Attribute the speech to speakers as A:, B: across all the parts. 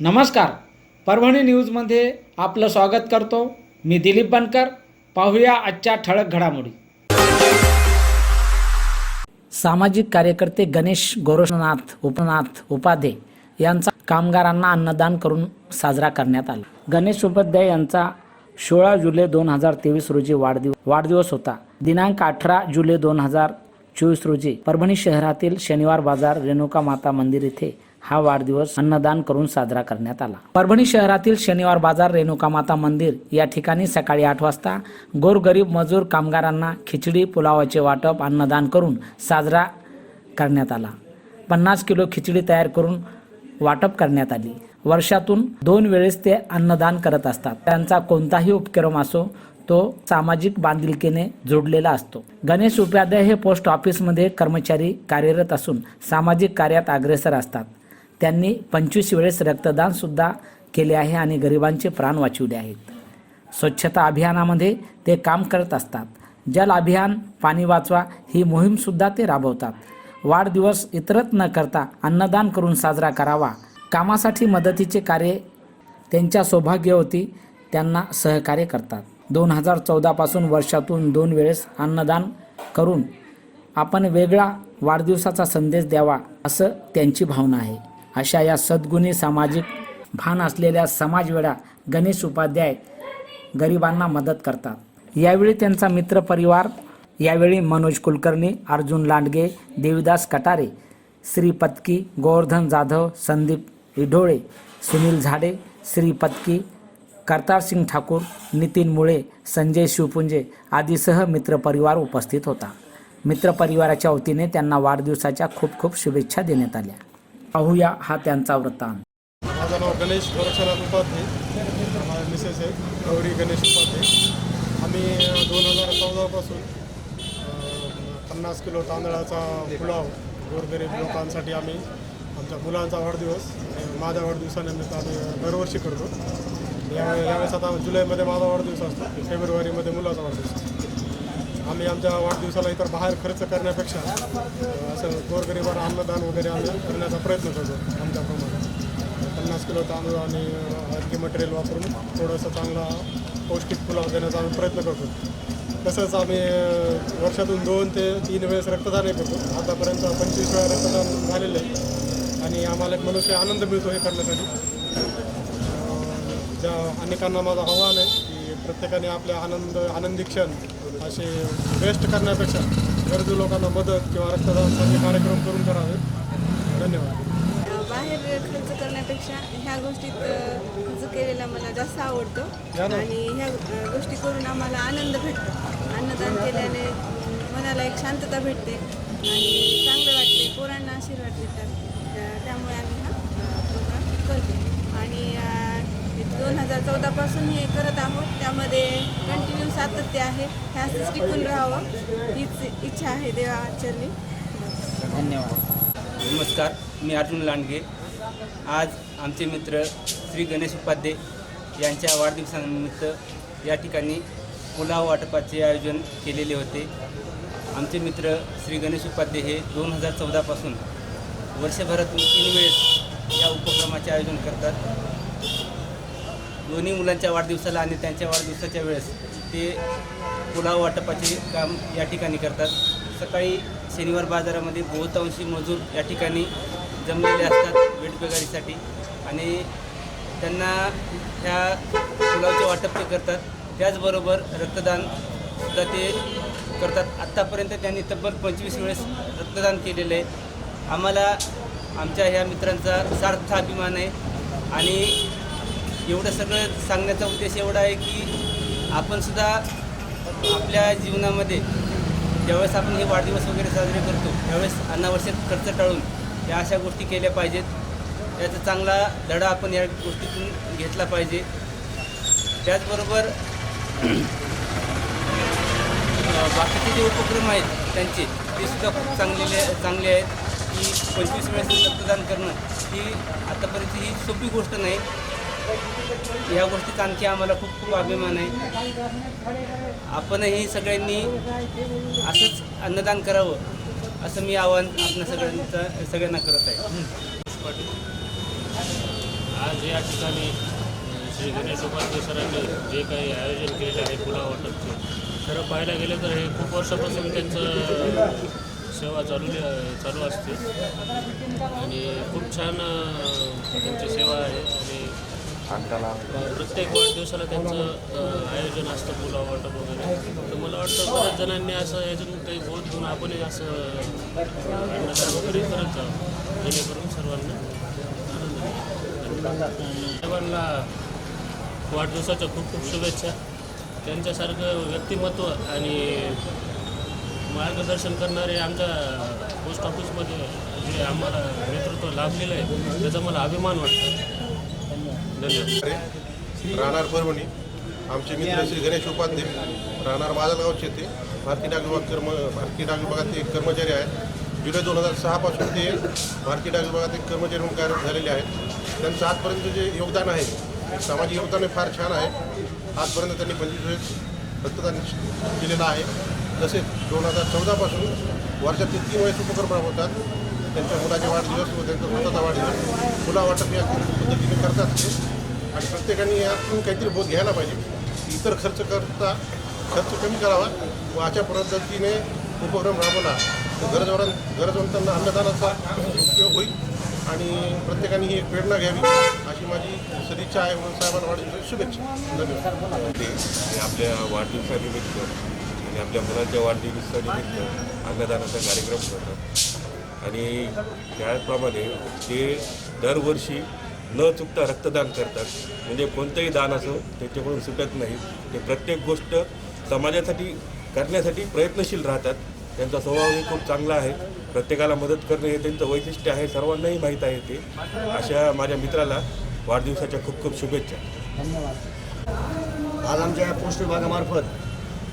A: नमस्कार. परभणी न्यूजमध्ये आपलं स्वागत करतो. मी दिलीप बनकर. पाहूया आजच्या ठळक घडामोडी. सामाजिक कार्यकर्ते गणेश गोरक्षनाथ उपनाथ उपाध्ये यांचा कामगारांना अन्नदान करून साजरा करण्यात आला. गणेश उपाध्याय यांचा सोळा जुलै दोन हजार तेवीस रोजी वाढदिवस वाढदिवस होता. दिनांक अठरा जुलै दोन हजार चोवीस रोजी परभणी शहरातील शनिवार बाजार रेणुका माता मंदिर येथे हा वाढदिवस अन्नदान करून साजरा करण्यात आला. परभणी शहरातील शनिवार बाजार रेणुका माता मंदिर या ठिकाणी सकाळी आठ वाजता गोरगरीब मजूर कामगारांना खिचडी पुलावाचे वाटप अन्नदान करून साजरा करण्यात आला. पन्नास किलो खिचडी तयार करून वाटप करण्यात आली. वर्षातून दोन वेळेस ते अन्नदान करत असतात. त्यांचा कोणताही उपक्रम असो तो सामाजिक बांधिलकीने जोडलेला असतो. गणेश उपाध्याय हे पोस्ट ऑफिसमध्ये कर्मचारी कार्यरत असून सामाजिक कार्यात अग्रेसर असतात. त्यांनी पंचवीस वेळेस रक्तदानसुद्धा केले आहे आणि गरिबांचे प्राण वाचवले आहेत. स्वच्छता अभियानामध्ये ते काम करत असतात. जल अभियान पाणी वाचवा ही मोहीमसुद्धा ते राबवतात. वाढदिवस इतरत न करता अन्नदान करून साजरा करावा. कामासाठी मदतीचे कार्य त्यांच्या सौभाग्यवती त्यांना सहकार्य करतात. दोन हजार चौदापासून वर्षातून दोन वेळेस अन्नदान करून आपण वेगळा वाढदिवसाचा संदेश द्यावा असं त्यांची भावना आहे. अशा या सद्गुणी सामाजिक भान असलेल्या समाजवेडा गणेश उपाध्याय गरिबांना मदत करतात. यावेळी त्यांचा मित्रपरिवार यावेळी मनोज कुलकर्णी अर्जुन लांडगे देवीदास कटारे श्री पत्की गोवर्धन जाधव संदीप इढोळे सुनील झाडे श्री पत्की करतारसिंग ठाकूर नितीन मुळे संजय शिवपुंजे आदीसह मित्रपरिवार उपस्थित होता. मित्रपरिवाराच्या वतीने त्यांना वाढदिवसाच्या खूप खूप शुभेच्छा देण्यात आल्या. पाहूया हा त्यांचा वृत्तांत.
B: माझं नाव गणेश गोरक्षनाथ उपाध्ये. मिसेस आहे गौरी गणेश उपाध्ये. आम्ही दोन हजार चौदापासून पन्नास किलो तांदळाचा पुलाव गोरगरीब लोकांसाठी आम्ही आमच्या मुलांचा वाढदिवस माझ्या वाढदिवसानिमित्त आम्ही दरवर्षी करतो. या यावेळेस आता जुलैमध्ये माझा वाढदिवस असतो फेब्रुवारीमध्ये मुलाचा वाढदिवस असतो. आम्ही आमच्या वाढदिवसाला इतर बाहेर खर्च करण्यापेक्षा असं गोरगरिबांना अन्नदान वगैरे आम्ही करण्याचा प्रयत्न करतो आमच्या प्रमाणात. पन्नास किलो तांदूळ आणि हल्की मटेरियल वापरून थोडंसं चांगला पौष्टिक पुलाव देण्याचा आम्ही प्रयत्न करतो. तसंच आम्ही वर्षातून दोन ते तीन वेळेस रक्तदानही करतो. आतापर्यंत पंचवीस वेळा रक्तदान झालेलं आहे आणि आम्हाला एक मनुष्य आनंद मिळतो हे करण्यासाठी. ज्या अनेकांना माझं आव्हान आहे की प्रत्येकाने आपले आनंद आनंदी क्षण असे वेस्ट करण्यापेक्षा गरजू लोकांना मदत किंवा रक्तदानाचे कार्यक्रम करून करावे. धन्यवाद.
C: बाहेर खर्च करण्यापेक्षा ह्या गोष्टीत खर्च केलेला मला जास्त आवडतो. आणि ह्या गोष्टी करून आम्हाला आनंद भेटतो. अन्नदान केल्याने मनाला एक शांतता भेटते. आणि चांगलं वाटते पोरांना आशीर्वाद देतात. त्या- त्यामुळे आम्ही हा प्रोग्राम करतो. आणि दोन हजार चौदापासून हे करत आहोत. त्यामध्ये कंटिन्यू सातत्य आहे. ह्या टिकून राहावं हीच इच्छा आहे देवाचरणी
A: धन्यवाद.
D: नमस्कार. मी अर्जुन लांडगे. आज आमचे मित्र श्री गणेश उपाध्ये यांच्या वाढदिवसानिमित्त या ठिकाणी पुलाव वाटपाचे आयोजन केलेले होते. आमचे मित्र श्री गणेश उपाध्ये हे दोन हजार चौदापासून वर्षभरातून तीन वेळेस या उपक्रमाचे आयोजन करतात. दोन्ही मुलांच्या वाढदिवसाला आणि त्यांच्या वाढदिवसाच्या वेळेस ते पुलाव वाटपाचे काम या ठिकाणी करतात. सकाळी शनिवार बाजारामध्ये बहुतांशी मजूर या ठिकाणी जमलेले असतात वेटबेगारीसाठी आणि त्यांना ह्या पुलावचे वाटप ते करतात. त्याचबरोबर रक्तदान सुद्धा ते करतात. आत्तापर्यंत त्यांनी तब्बल पंचवीस वेळेस रक्तदान केलेलं आहे. आम्हाला आमच्या ह्या मित्रांचा सार्थ अभिमान आहे आणि एवढं सगळं सांगण्याचा उद्देश एवढा आहे की आपण सुद्धा आपल्या जीवनामध्ये ज्यावेळेस आपण हे वाढदिवस वगैरे साजरे करतो त्यावेळेस अनावश्यक खर्च टाळून या अशा गोष्टी केल्या पाहिजेत. याचा चांगला धडा आपण या गोष्टीतून घेतला पाहिजे. त्याचबरोबर बाकीचे जे उपक्रम आहेत त्यांचे ते सुद्धा खूप चांगलेले चांगले आहेत. की पंचवीस वेळेस रक्तदान करणं ही आतापर्यंत ही सोपी गोष्ट नाही. या गोष्टीचा आणखी आम्हाला खूप खूप अभिमान आहे. आपणही सगळ्यांनी असंच अन्नदान करावं असं मी आवाहन आपल्या सगळ्यांचं सगळ्यांना करत आहे.
E: आज या ठिकाणी श्री गणेश उपाध्याय सरांनी जे काही आयोजन केलेलं आहे पुला वाटपचं खरं पाहायला गेलं तर हे खूप वर्षापासून त्यांचं सेवा चालू चालू असते. आणि खूप छान त्यांची सेवा आहे. आणि अ, प्रत्येक वाढदिवसाला त्यांचं आयोजन असतं फुला वाटप वगैरे. तर मला वाटतं बऱ्याच जणांनी असं याच्यातून काही बोध घेऊन आपणही असं अन्नदान वगैरे करत जावं जेणेकरून सर्वांना सर्वांना वाढदिवसाच्या खूप खूप शुभेच्छा. त्यांच्यासारखं व्यक्तिमत्व आणि मार्गदर्शन करणारे आमच्या पोस्ट ऑफिसमध्ये जे आम्हाला नेतृत्व लाभलेलं आहे त्याचा मला अभिमान वाटतो. धन्यवाद.
F: राहणार परभणी. आमचे मित्र श्री गणेश उपाध्ये. राहणार माजलगावचे ते भारतीय डाक विभाग कर्म भारतीय डाक विभागात एक कर्मचारी आहेत. जुलै दोन हजार सहापासून ते भारतीय डाक विभागात एक कर्मचारी म्हणून कार्यरत झालेले आहेत. त्यांचं आजपर्यंत जे योगदान आहे ते सामाजिक योगदान हे फार छान आहे. आजपर्यंत त्यांनी पंचवीस रक्तदान केलेलं आहे. तसेच दोन हजार चौदापासून वर्षातील तीन वेळेस उपक्रम राबवतात त्यांच्या मुलाचे वाढदिवस व त्यांचा स्वतःचा वाढदिवस. मुला वाटप या पद्धतीने करतात. आणि प्रत्येकाने यातून काहीतरी बोध घ्यायला पाहिजे. इतर खर्च करता खर्च कमी करावा व अशा पद्धतीने उपक्रम राबवला तर गरजवरां गरजवंतांना अन्नदानाचा उपयोग होईल आणि प्रत्येकाने ही एक प्रेरणा घ्यावी अशी माझी सदिच्छा आहे म्हणून साहेबांना वाढदिवसाची शुभेच्छा. धन्यवाद.
G: ते आपल्या वाढदिवसानिमित्त आणि आपल्या मुलांच्या वाढदिवसानिमित्त अन्नदानाचा कार्यक्रम करतात. आणि त्याप्रमाणे ते दरवर्षी न चुकता रक्तदान करतात. म्हणजे कोणतंही दान असो त्याच्याकडून सुटत नाही. ते प्रत्येक गोष्ट समाजासाठी करण्यासाठी प्रयत्नशील राहतात. त्यांचा स्वभावही खूप चांगला आहे. प्रत्येकाला मदत करणे हे त्यांचं वैशिष्ट्य आहे. सर्वांनाही माहीत आहे ते. अशा माझ्या मित्राला वाढदिवसाच्या खूप खूप शुभेच्छा.
H: आज आमच्या पोस्ट विभागामार्फत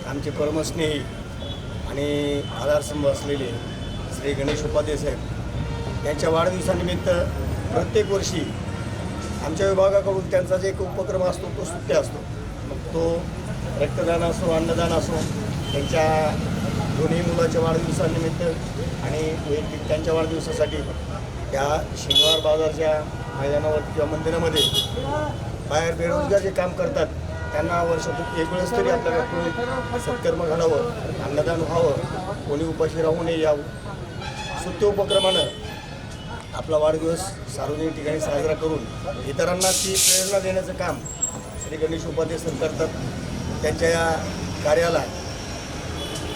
H: आमचे परमस्नेही आणि आधारस्तंभ असलेले श्री गणेश उपाध्ये साहेब यांच्या वाढदिवसानिमित्त प्रत्येक वर्षी आमच्या विभागाकडून त्यांचा जे एक उपक्रम असतो तो सुट्ट्या असतो. मग तो रक्तदान असो अन्नदान असो त्यांच्या दोन्ही मुलाच्या वाढदिवसानिमित्त आणि वैयक्तिक त्यांच्या वाढदिवसासाठी या शनिवार बाजारच्या मैदानावर किंवा मंदिरामध्ये बाहेर बेरोजगार जे काम करतात त्यांना वर्षातून एक वेळेस तरी आपल्याकडून सत्कर्म घडावं अन्नदान व्हावं कोणी उपाशी राहू नये यावं सुत्य उपक्रमानं आपला वाढदिवस सार्वजनिक ठिकाणी साजरा करून इतरांना ती प्रेरणा देण्याचं काम श्री गणेश उपाध्याय सर करतात. त्यांच्या या कार्याला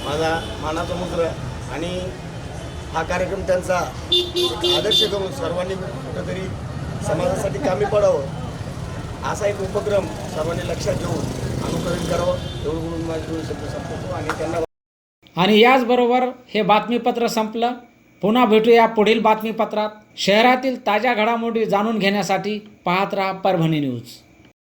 H: माझा मानाचा मुद्रा आणि हा कार्यक्रम त्यांचा आदर्श करून सर्वांनी कुठंतरी समाजासाठी कामी पडावं. असा एक उपक्रम सर्वांनी लक्षात घेऊन अनुकरण करावं एवढं म्हणून माझी शब्द संपवतो आणि त्यांना
A: आणि याचबरोबर हे बातमीपत्र संपलं. पुन्हा भेटूया पुढील बातमीपत्रात. शहरातील ताज्या घडामोडी जाणून घेण्यासाठी पाहत राहा परभणी न्यूज.